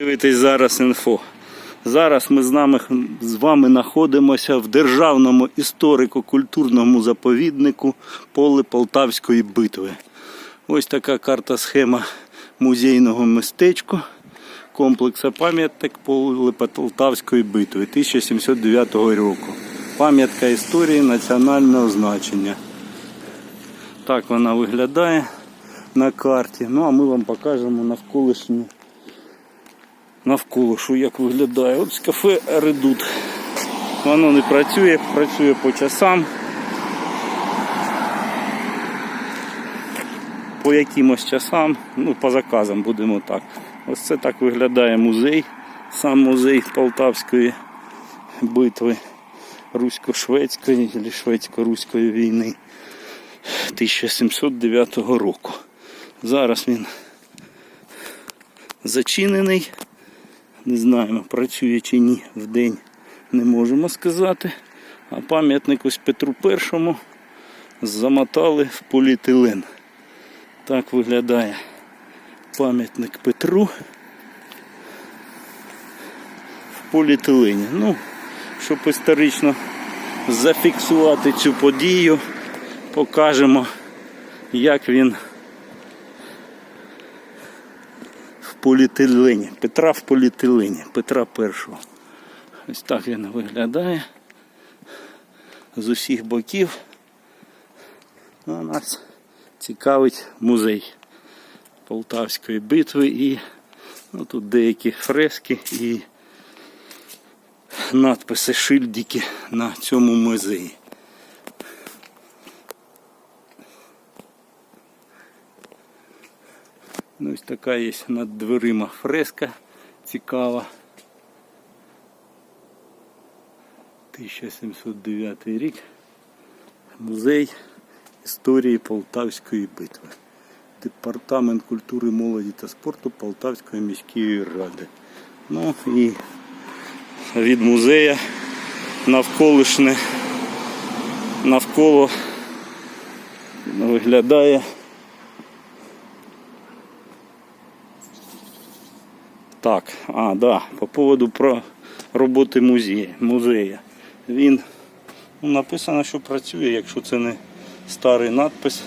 Дивитесь зараз інфо. Зараз ми з, нами, з вами знаходимося в державному історико-культурному заповіднику поле Полтавської битви. Ось така карта схема музейного містечка комплексу пам'яток поле Полтавської битви 1709 року. Пам'ятка історії національного значення. Так вона виглядає на карті. Ну а ми вам покажемо навколишню навколо, що як виглядає. От кафе Редут. Воно не працює, працює по часам. По якимось часам, ну, по заказам будемо так. Ось це так виглядає музей, сам музей Полтавської битви русько-шведської або шведсько-руської війни 1709 року. Зараз він зачинений. Не знаємо, працює чи ні в день, не можемо сказати. А пам'ятник ось Петру І замотали в поліетилен. Так виглядає пам'ятник Петру в поліетилені. Ну, щоб історично зафіксувати цю подію, покажемо, як він в поліетилені. Петра в поліетилені, Петра І. Ось так він виглядає з усіх боків. Ну, нас цікавить музей Полтавської битви і ну, тут деякі фрески і надписи, шильдики на цьому музеї. Ну, ось така є над дверима фреска цікава. 1709 рік. Музей історії Полтавської битви. Департамент культури, молоді та спорту Полтавської міської ради. Ну і від музея навколишне навколо виглядає Так, а, да, по поводу про роботи музею. музея. Він ну, написано, що працює, якщо це не старий надпис.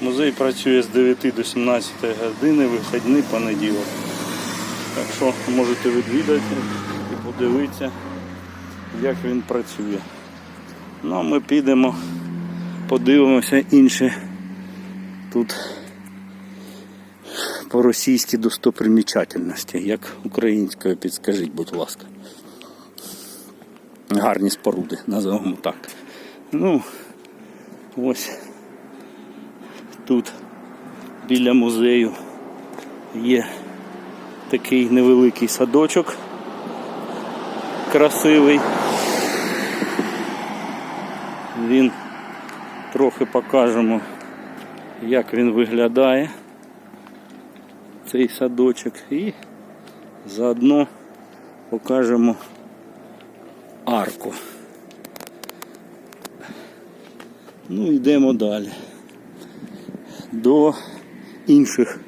Музей працює з 9 до 17 години, вихідний понеділок. Так що можете відвідати і подивитися, як він працює. Ну а ми підемо, подивимося інші тут по російській достопримічательності, як українською підскажіть, будь ласка. Гарні споруди, називаємо так. Ну, ось тут біля музею є такий невеликий садочок красивий. Він трохи покажемо, як він виглядає цей садочок і заодно покажемо арку. Ну, йдемо далі. До інших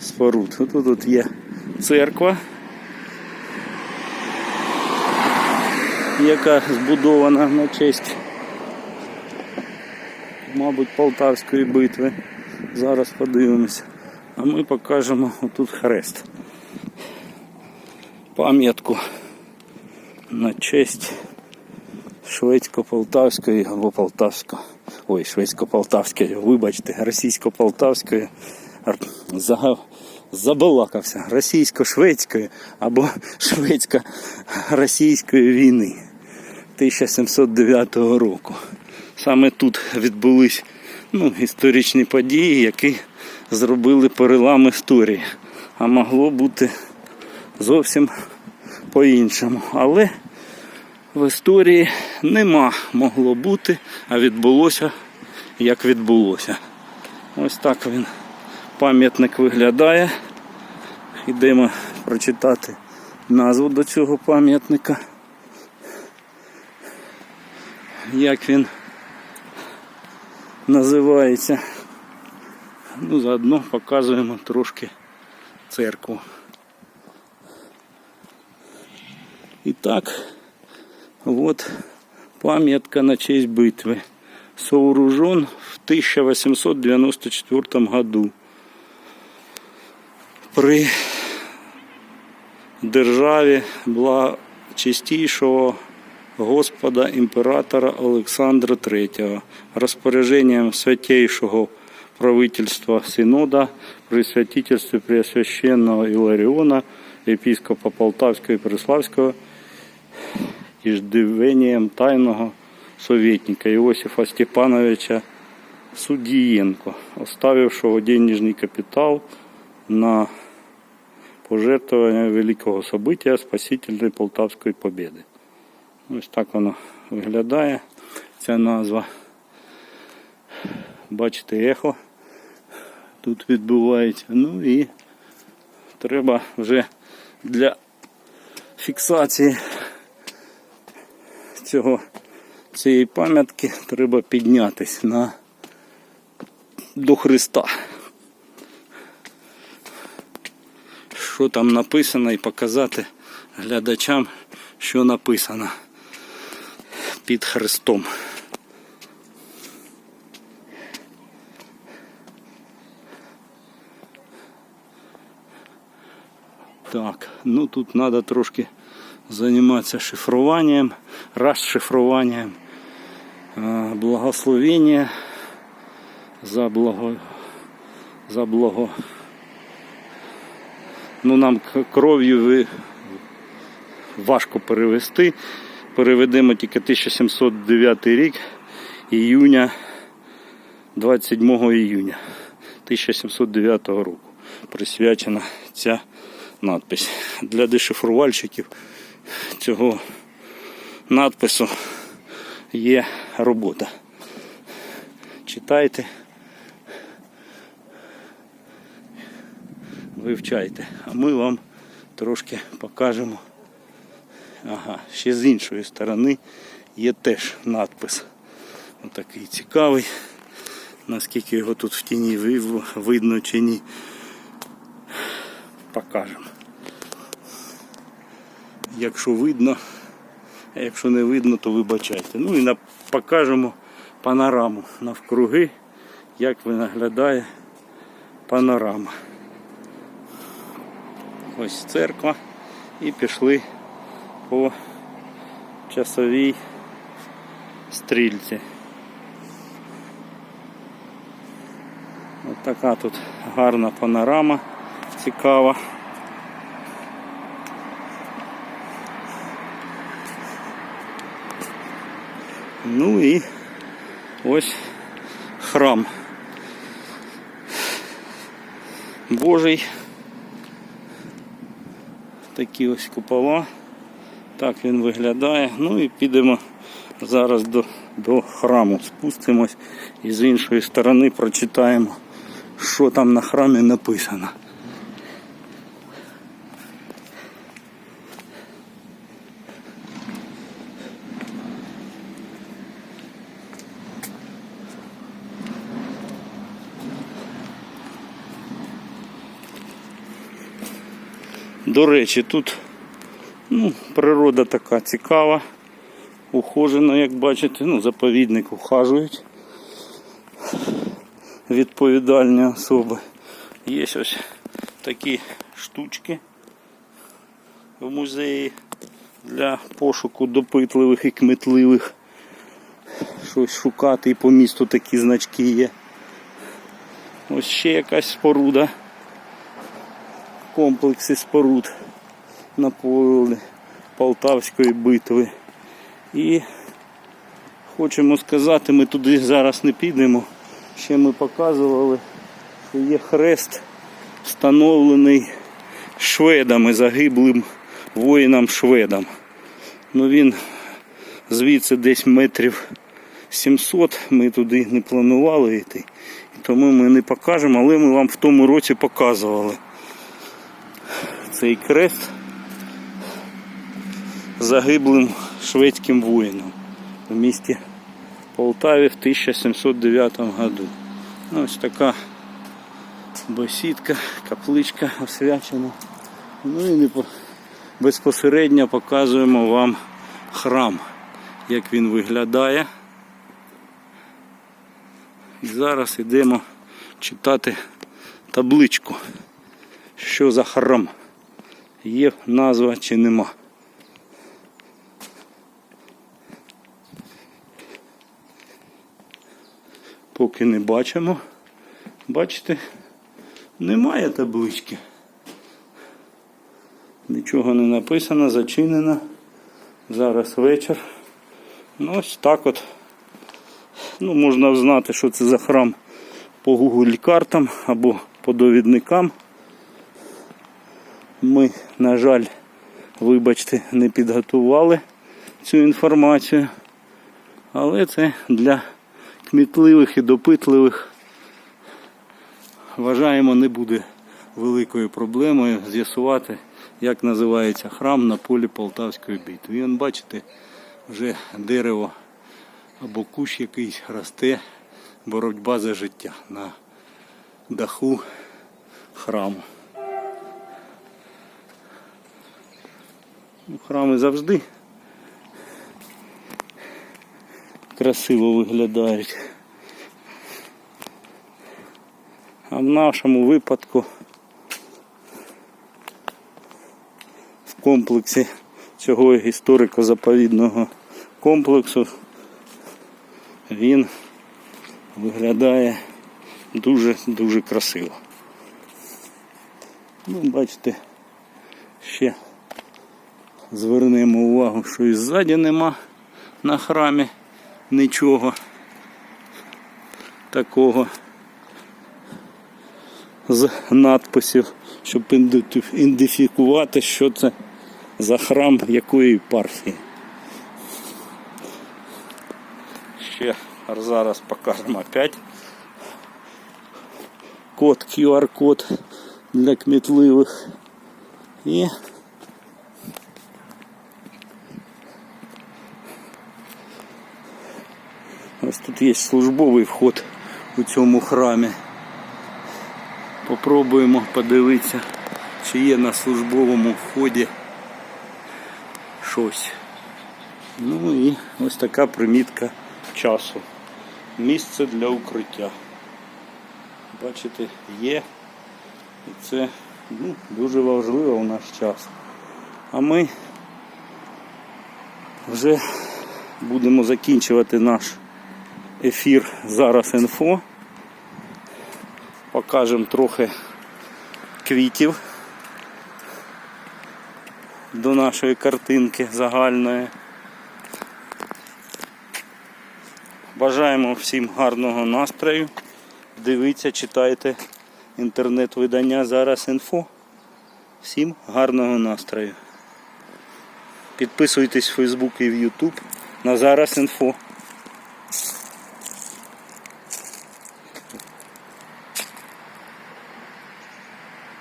споруд. Тут, тут є церква, яка збудована на честь, мабуть, Полтавської битви. Зараз подивимося. А ми покажемо отут хрест. Пам'ятку на честь шведсько-полтавської або полтавської. Ой, шведсько-полтавської, вибачте, російсько-полтавської. Забалакався російсько-шведської або шведсько-російської війни 1709 року. Саме тут відбулись ну, історичні події, які зробили перелам історії. А могло бути зовсім по-іншому. Але в історії нема могло бути, а відбулося, як відбулося. Ось так він пам'ятник виглядає. Йдемо прочитати назву до цього пам'ятника. Як він називається. Ну, заодно показуємо трошки церкву. І так, вот пам'ятка на честь битви. Сооружен в 1894 году при державі благочестійшого Господа імператора Олександра III розпорядженням святейшого правительства Синода при святительстві Преосвященного Іларіона, епископа Полтавського і Переславського, иждивением тайного советника Иосифа Степановича Судиенко, оставившего денежный капитал на пожертвование великого события спасительної Полтавської победи. Ось так воно виглядає, ця назва. Бачите, ехо тут відбувається. Ну і треба вже для фіксації цього, цієї пам'ятки треба піднятись на, до Христа. Що там написано і показати глядачам, що написано під Христом. Так, ну тут треба трошки займатися шифруванням, розшифруванням. Благословення за благо, за благо. Ну нам кров'ю ви важко перевести. Переведемо тільки 1709 рік, іюня, 27 іюня 1709 року. Присвячена ця надпись. Для дешифрувальщиків цього надпису є робота. Читайте, вивчайте, а ми вам трошки покажемо. Ага, ще з іншої сторони є теж надпис. Отакий цікавий. Наскільки його тут в тіні видно чи ні. Покажемо. Якщо видно, а якщо не видно, то вибачайте. Ну і на, покажемо панораму навкруги, як виглядає панорама. Ось церква і пішли по часовій стрільці. Ось така тут гарна панорама, цікава. Ну і ось храм Божий. Такі ось купола. Так він виглядає. Ну і підемо зараз до, до храму. Спустимось і з іншої сторони прочитаємо, що там на храмі написано. До речі, тут ну, природа така цікава, ухожена, як бачите, ну, заповідник ухажують відповідальні особи. Є ось такі штучки в музеї для пошуку допитливих і кмітливих. Щось шукати і по місту такі значки є. Ось ще якась споруда комплексі споруд на полі Полтавської битви. І хочемо сказати, ми туди зараз не підемо. Ще ми показували, що є хрест, встановлений шведами, загиблим воїнам шведам. Ну він звідси десь метрів 700, ми туди не планували йти. Тому ми не покажемо, але ми вам в тому році показували цей крест загиблим шведським воїном в місті Полтаві в 1709 году. Ну, ось така бесідка, капличка освячена. Ну і безпосередньо показуємо вам храм, як він виглядає. І зараз йдемо читати табличку, що за храм. Є назва чи нема. Поки не бачимо. Бачите, немає таблички. Нічого не написано, зачинено. Зараз вечір. Ну ось так от. Ну, можна знати, що це за храм по Google картам або по довідникам. Ми, на жаль, вибачте, не підготували цю інформацію. Але це для кмітливих і допитливих вважаємо не буде великою проблемою з'ясувати, як називається храм на полі Полтавської битви. Он, бачите, вже дерево або кущ якийсь росте, боротьба за життя на даху храму. Храми завжди красиво виглядають. А в нашому випадку в комплексі цього історико-заповідного комплексу він виглядає дуже-дуже красиво. Ну, бачите, ще звернемо увагу, що і ззаді нема на храмі нічого такого з надписів, щоб ідентифікувати, що це за храм якої єпархії. Ще зараз покажемо опять код, QR-код для кмітливих. І ось тут є службовий вход у цьому храмі. Попробуємо подивитися, чи є на службовому вході щось. Ну і ось така примітка часу. Місце для укриття. Бачите, є. І це ну, дуже важливо у наш час. А ми вже будемо закінчувати наш ефір зараз інфо. Покажемо трохи квітів до нашої картинки загальної. Бажаємо всім гарного настрою. Дивіться, читайте інтернет-видання зараз інфо. Всім гарного настрою. Підписуйтесь в Facebook і в YouTube на зараз інфо.